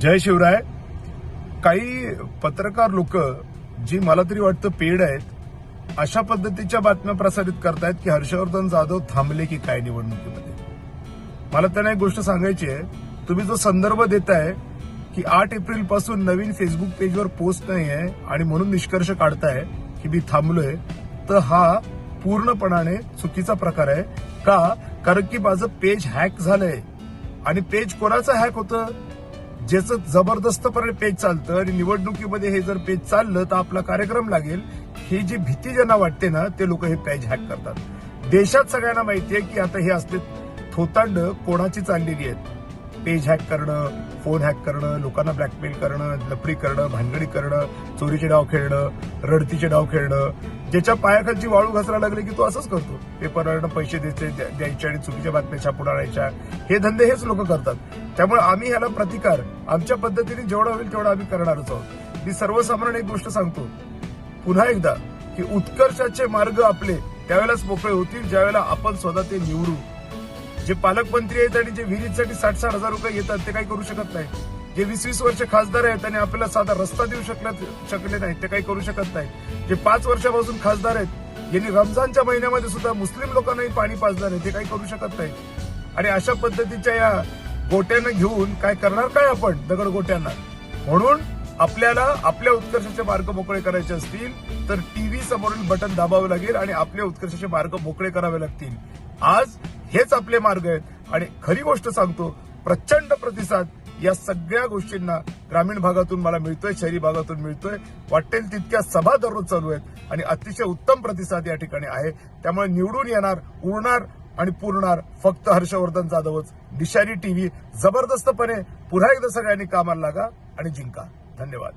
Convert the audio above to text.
जय शिवराय. काही पत्रकार लोक जी मला तरी वाटतं पेड आहेत अशा पद्धतीच्या बातम्या प्रसारित करतायत की हर्षवर्धन जाधव थांबले की काय निवडणुकीमध्ये. मला त्यांना एक गोष्ट सांगायची आहे. तुम्ही जो संदर्भ देताय की आठ एप्रिलपासून नवीन फेसबुक पेजवर पोस्ट नाही आहे आणि म्हणून निष्कर्ष काढताय की मी थांबलोय तर हा पूर्णपणाने चुकीचा प्रकार आहे. का? कारण की माझं पेज हॅक झालंय. आणि पेज कोणाचं हॅक होतं? ज्याचं जबरदस्तपणे पेज चालतं आणि निवडणुकीमध्ये हे जर पेज चाललं तर आपला कार्यक्रम लागेल. ही जी भीती ज्यांना वाटते ना ते लोक हे पेज हॅक करतात. देशात सगळ्यांना माहिती आहे की आता हे असले थोतांड कोणाची चाललेली आहेत? पेज हॅक करणं फोन हॅक करणं लोकांना ब्लॅकमेल करणं लपडी करणं भानगडी करणं चोरीचे डाव खेळणं रडतीचे डाव खेळणं ज्याच्या पायाखालची वाळू घसरा लागली की तो असंच करतो. पेपरवरनं पैसे द्यायचे द्यायचे आणि चुकीच्या बातम्या छापून आणायच्या. हे धंदे हेच लोक करतात. त्यामुळे आम्ही ह्याला प्रतिकार आमच्या पद्धतीने जेवढा होईल तेवढा आम्ही करणारच आहोत. मी सर्वसाधारण एक गोष्ट सांगतो. पुन्हा एकदा की उत्कर्षाचे मार्ग आपले त्यावेळेलाच मोकळे होतील ज्यावेळेला आपण स्वतः ते निवडू. जे पालकमंत्री आहेत आणि जे विहिरीसाठी साठ साठ हजार रुपये येतात ते काही करू शकत नाही. जे वीस वीस वर्ष खासदार आहेत आणि आपल्याला साधा रस्ता देऊ शकले शकले नाही ते काही करू शकत नाही. जे पाच वर्षापासून खासदार आहेत यांनी रमजानच्या महिन्यामध्ये सुद्धा मुस्लिम लोकांनाही पाणी पाजणार आहे ते काही करू शकत नाही. आणि अशा पद्धतीच्या या गोट्यांना घेऊन काय करणार काय आपण दगड गोट्यांना? म्हणून आपल्याला आपल्या उत्कर्षाचे मार्ग मोकळे करायचे असतील तर टीव्ही समोरील बटन दाबावं लागेल आणि आपल्या उत्कर्षाचे मार्ग मोकळे करावे लागतील. आज हेच आपले मार्ग आहेत. आणि खरी गोष्ट सांगतो प्रचंड प्रतिसाद या सगळ्या गोष्टींना ग्रामीण भागातून मला मिळतोय शहरी भागातून मिळतोय. वाटेल तितक्या सभा दररोज चालू आहेत. आणि अतिशय उत्तम प्रतिसाद या ठिकाणी आहे. त्यामुळे निवडून येणार उरणार आणि पुरणार फक्त हर्षवर्धन जाधवच. दिशारी टीव्ही जबरदस्तपणे पुन्हा एकदा सगळ्यांनी कामाला लागा आणि जिंका. धन्यवाद.